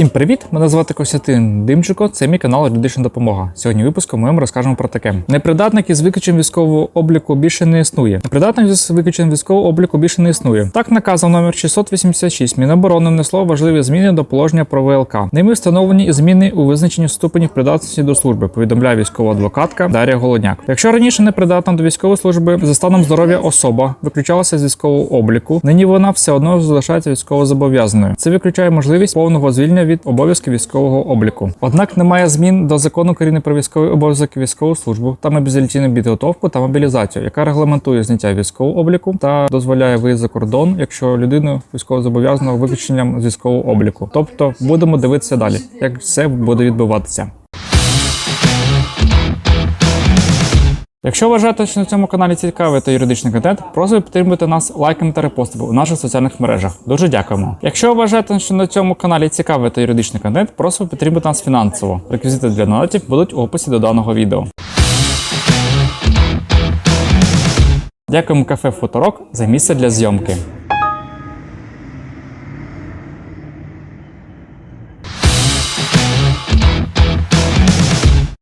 Всім привіт! Мене звати Костянтин Димченко. Це мій канал Юридична допомога. Сьогодні випуску ми вам розкажемо про таке: непридатник із виключенням військового обліку більше не існує. Непридатник з виключенням військового обліку більше не існує. Так, наказом номер 686 Міноборони внесло важливі зміни до положення про ВЛК. Ними встановлені і зміни у визначенні ступенів придатності до служби. Повідомляє військова адвокатка Дар'я Голодняк. Якщо раніше непридатна до військової служби за станом здоров'я особа виключалася з військового обліку, нині вона все одно залишається військовозобов'язаною. Це виключає можливість повного звільнення від обов'язків військового обліку. Однак немає змін до закону України про військовий обов'язок військову службу та мобілізаційну підготовку та мобілізацію, яка регламентує зняття військового обліку та дозволяє виїзд за кордон, якщо людину військовозобов'язано виключенням з військового обліку. Тобто будемо дивитися далі, як все буде відбуватися. Якщо вважаєте, що на цьому каналі цікавий та юридичний контент, просимо підтримуйте нас лайком та репостом у наших соціальних мережах. Дуже дякуємо. Якщо вважаєте, що на цьому каналі цікавий та юридичний контент, просимо підтримувати нас фінансово. Реквізити для донатів будуть у описі до даного відео. Дякуємо кафе Фоторок за місце для зйомки.